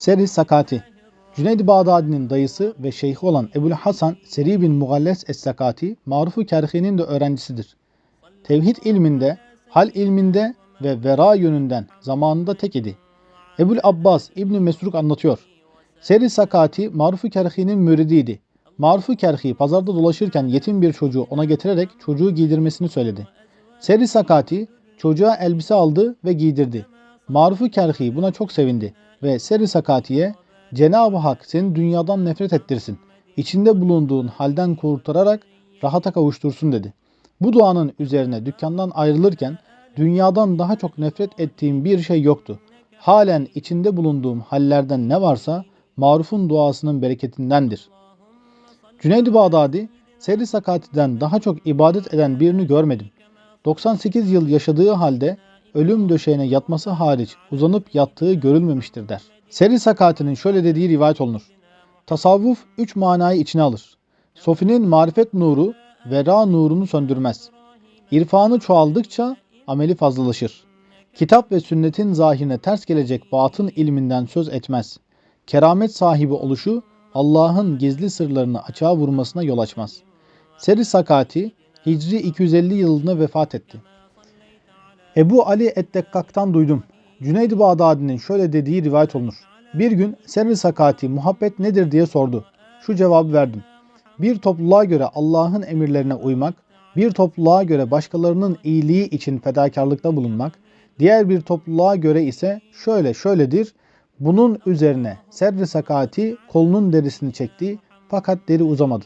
Seri Sakati Cüneyd-i Bağdadi'nin dayısı ve şeyhi olan Ebu'l Hasan Seri bin Mugalles Es-Sakati, Maruf-u Kerhi'nin de öğrencisidir. Tevhid ilminde, hal ilminde ve vera yönünden zamanında tek idi. Ebu'l Abbas İbni Mesruk anlatıyor. Seri Sakati Maruf-u Kerhi'nin müridiydi. Maruf-u Kerhi pazarda dolaşırken yetim bir çocuğu ona getirerek çocuğu giydirmesini söyledi. Seri Sakati çocuğa elbise aldı ve giydirdi. Maruf-u Kerhi buna çok sevindi ve Seri Sakati'ye Cenab-ı Hak seni dünyadan nefret ettirsin. İçinde bulunduğun halden kurtararak rahata kavuştursun dedi. Bu duanın üzerine dükkandan ayrılırken dünyadan daha çok nefret ettiğim bir şey yoktu. Halen içinde bulunduğum hallerden ne varsa marufun duasının bereketindendir. Cüneyd-i Bağdadi, Seri Sakati'den daha çok ibadet eden birini görmedim. 98 yıl yaşadığı halde ölüm döşeğine yatması hariç uzanıp yattığı görülmemiştir der. Seri Sakati'nin şöyle dediği rivayet olunur. Tasavvuf üç manayı içine alır. Sofinin marifet nuru vera nurunu söndürmez. İrfanı çoğaldıkça ameli fazlalaşır. Kitap ve sünnetin zahirine ters gelecek batın ilminden söz etmez. Keramet sahibi oluşu Allah'ın gizli sırlarını açığa vurmasına yol açmaz. Seri Sakati Hicri 250 yılında vefat etti. Ebu Ali Eddekkak'tan duydum. Cüneyd-i Bağdadi'nin şöyle dediği rivayet olunur. Bir gün Serri Sakati muhabbet nedir diye sordu. Şu cevabı verdim. Bir topluluğa göre Allah'ın emirlerine uymak, bir topluluğa göre başkalarının iyiliği için fedakarlıkta bulunmak, diğer bir topluluğa göre ise şöyle şöyledir. Bunun üzerine Serri Sakati kolunun derisini çekti fakat deri uzamadı.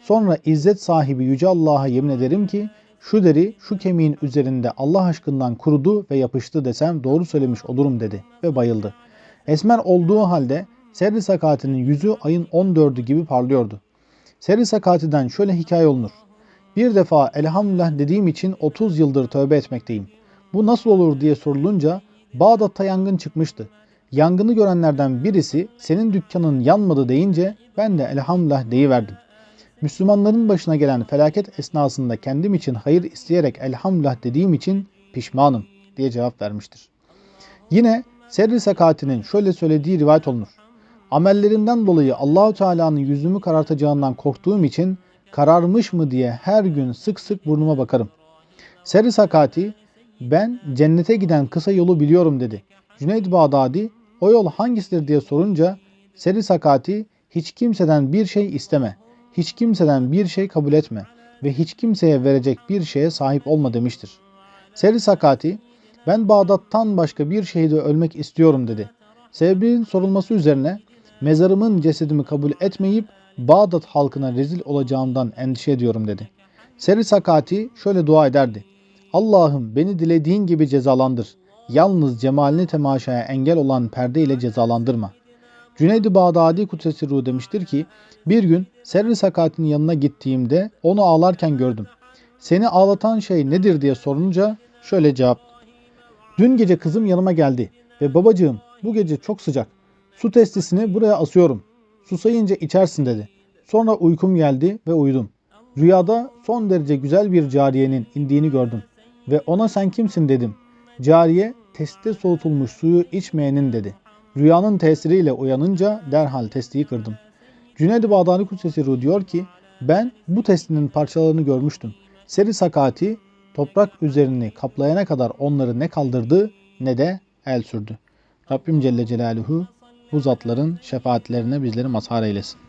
Sonra izzet sahibi Yüce Allah'a yemin ederim ki şu deri şu kemiğin üzerinde Allah aşkından kurudu ve yapıştı desem doğru söylemiş olurum dedi ve bayıldı. Esmer olduğu halde Serri Sakati'nin yüzü ayın 14'ü gibi parlıyordu. Serri Sakati'den şöyle hikaye olunur. Bir defa elhamdülillah dediğim için 30 yıldır tövbe etmekteyim. Bu nasıl olur diye sorulunca Bağdat'ta yangın çıkmıştı. Yangını görenlerden birisi senin dükkanın yanmadı deyince ben de elhamdülillah deyiverdim. Müslümanların başına gelen felaket esnasında kendim için hayır isteyerek elhamdülillah dediğim için pişmanım diye cevap vermiştir. Yine Serri Sakati'nin şöyle söylediği rivayet olunur. Amellerimden dolayı Allahu Teala'nın yüzümü karartacağından korktuğum için kararmış mı diye her gün sık sık burnuma bakarım. Serri Sakati ben cennete giden kısa yolu biliyorum dedi. Cüneyd Bağdadi o yol hangisidir diye sorunca Serri Sakati hiç kimseden bir şey isteme, hiç kimseden bir şey kabul etme ve hiç kimseye verecek bir şeye sahip olma demiştir. Serri Sakati ben Bağdat'tan başka bir şehirde ölmek istiyorum dedi. Sebebinin sorulması üzerine mezarımın cesedimi kabul etmeyip Bağdat halkına rezil olacağımdan endişe ediyorum dedi. Seri Sakati şöyle dua ederdi. Allah'ım beni dilediğin gibi cezalandır. Yalnız cemalini temaşaya engel olan perde ile cezalandırma. Cüneyd-i Bağdadi Kutsesi Ruh demiştir ki bir gün Serri Sakati'nin yanına gittiğimde onu ağlarken gördüm. Seni ağlatan şey nedir diye sorunca şöyle cevap. Dün gece kızım yanıma geldi ve babacığım bu gece çok sıcak. Su testisini buraya asıyorum. Susayınca içersin dedi. Sonra uykum geldi ve uyudum. Rüyada son derece güzel bir cariyenin indiğini gördüm. Ve ona sen kimsin dedim. Cariye testte soğutulmuş suyu içmeyenin dedi. Rüyanın tesiriyle uyanınca derhal testiyi kırdım. Cüneyd-i Bağdadi Kutsesi Ruh diyor ki ben bu testinin parçalarını görmüştüm. Seri Sakati toprak üzerini kaplayana kadar onları ne kaldırdı ne de el sürdü. Rabbim Celle Celaluhu bu zatların şefaatlerine bizleri mazhar eylesin.